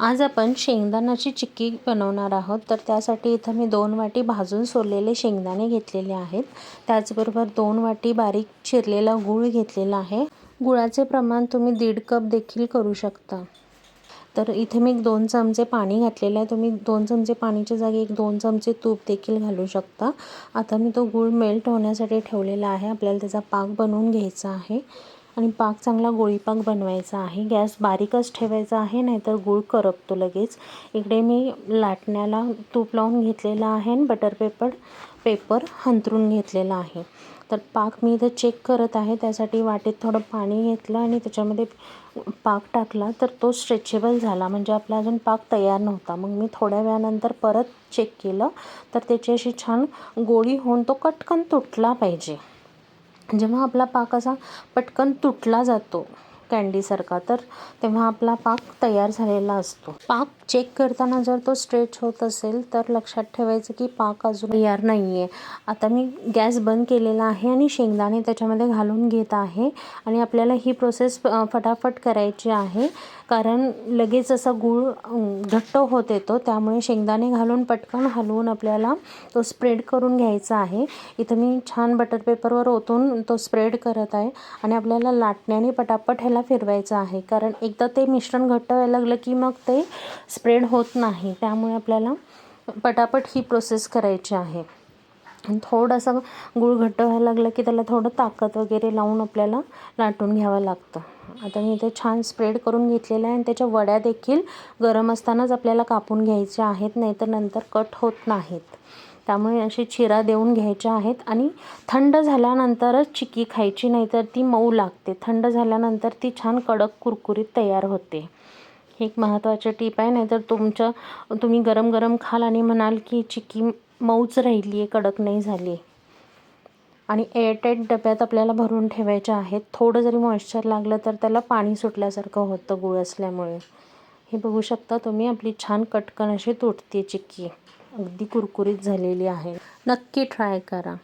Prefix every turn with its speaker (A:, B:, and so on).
A: आज आपण शेंगदाण्याची चिक्की बनवणार आहोत. तर त्यासाठी इथं मी दोन वाटी भाजून सोललेले शेंगदाणे घेतलेले आहेत. त्याचबरोबर दोन वाटी बारीक चिरलेला गूळ घेतलेला आहे. गुळाचे प्रमाण तुम्ही दीड कप देखील करू शकता. तर इथे मी दोन चमचे पाणी घातलेलं आहे. तुम्ही दोन चमचे पाणीच्या जागी एक दोन चमचे तूप देखील घालू शकता. आता मी तो गूळ मेल्ट होण्यासाठी ठेवलेला आहे. आपल्याला त्याचा पाक बनवून घ्यायचा आहे. आणि पाक चांगला गोळीपाक बनवायचा आहे. गॅस बारीकच ठेवायचा आहे नाहीतर गूळ करपतो लगेच. इकडे मी लाटण्याला तूप लावून घेतलेलं आहे आणि बटर पेपर पेपर हंतरून घेतलेला आहे. तर पाक मी इथं चेक करत आहे. त्यासाठी वाटेत थोडं पाणी घेतलं आणि त्याच्यामध्ये पाक टाकला तर तो स्ट्रेचेबल झाला. म्हणजे आपला अजून पाक तयार नव्हता. मग मी थोड्या वेळानंतर परत चेक केलं. तर त्याची अशी छान गोळी होऊन तो कटकन तुटला पाहिजे. जेव्हा आपला पाक असा पटकन तुटला जातो. कँडीसारखा तर तेव्हा आपला पाक तयार झालेला असतो. पाक चेक करताना जर तो स्ट्रेच होत असेल तर लक्षात ठेवायचं की पाक अजून तयार नाही आहे आता मी गॅस बंद केलेला आहे आणि शेंगदाणे त्याच्यामध्ये घालून घेत आहे आणि आपल्याला ही प्रोसेस फटाफट करायची आहे. कारण लगेच असा गूळ घट्ट होत येतो. त्यामुळे शेंगदाणे घालून पटकन हलवून आपल्याला तो स्प्रेड करून घ्यायचा आहे. इथं मी छान बटर पेपरवर ओतून तो स्प्रेड करत आहे आणि आपल्याला लाटण्याने पटापट ह्याला फिरवायचं आहे. कारण एकदा ते मिश्रण घट्ट व्हायला लागलं की मग ते स्प्रेड होत नाही. त्यामुळे आपल्याला पटापट ही प्रोसेस करायची आहे. आणि थोडंसं गूळ घट्ट व्हायला लागलं की त्याला थोडं ताकद वगैरे लावून आपल्याला लाटून घ्यावं लागतं. आता मी इथे छान स्प्रेड करून घेतलेलं आहे आणि त्याच्या वड्या देखील गरम असतानाच आपल्याला कापून घ्यायच्या आहेत नाहीतर नंतर कट होत नाहीत. त्यामुळे अशी चिरा देऊन घ्यायच्या आहेत आणि थंड झाल्यानंतरच चिक्की खायची नाहीतर ती मऊ लागते. थंड झाल्यानंतर ती छान कडक कुरकुरीत तयार होते. ही एक महत्त्वाची टीप आहे नाहीतर तुमचं तुम्ही गरम गरम खाल आणि म्हणाल की चिक्की मऊच राहिली आहे कडक नाही झाली आणि एअरटाईट डब्यात आपल्याला भरून ठेवायच्या आहेत. थोडं जरी मॉइश्चर लागलं तर त्याला पाणी सुटल्यासारखं होतं गुळ असल्यामुळे. हे बघू शकता तुम्ही आपली छान कटकन अशी तुटते चिक्की अगदी कुरकुरीत झालेली आहे. नक्की ट्राय करा.